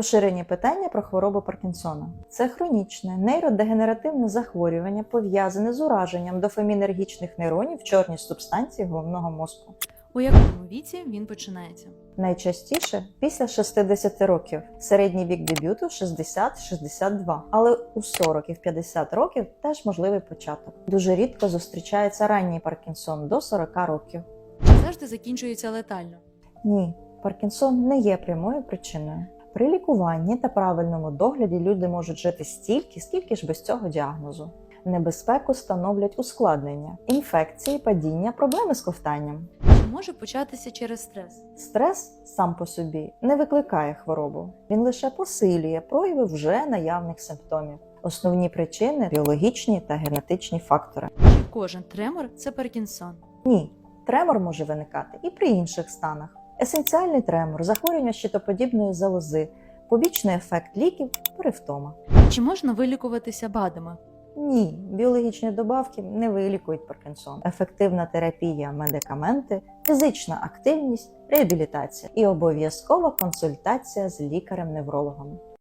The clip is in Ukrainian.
Поширені питання про хворобу Паркінсона. Це хронічне нейродегенеративне захворювання, пов'язане з ураженням дофамінергічних нейронів в чорній субстанції головного мозку. У якому віці він починається? Найчастіше після 60 років. Середній вік дебюту 60-62, але у 40 і в 50 років теж можливий початок. Дуже рідко зустрічається ранній Паркінсон до 40 років. Завжди закінчується летально? Ні, Паркінсон не є прямою причиною. При лікуванні та правильному догляді люди можуть жити стільки, скільки ж без цього діагнозу. Небезпеку становлять ускладнення, інфекції, падіння, проблеми з ковтанням. Може початися через стрес? Стрес сам по собі не викликає хворобу, він лише посилює прояви вже наявних симптомів. Основні причини біологічні та генетичні фактори. Чи кожен тремор це Паркінсон? Ні, тремор може виникати і при інших станах. Есенціальний тремор, захворювання щитоподібної залози, побічний ефект ліків, перевтома. Чи можна вилікуватися БАДами? Ні, біологічні добавки не вилікують Паркінсон. Ефективна терапія, медикаменти, фізична активність, реабілітація і обов'язкова консультація з лікарем-неврологом.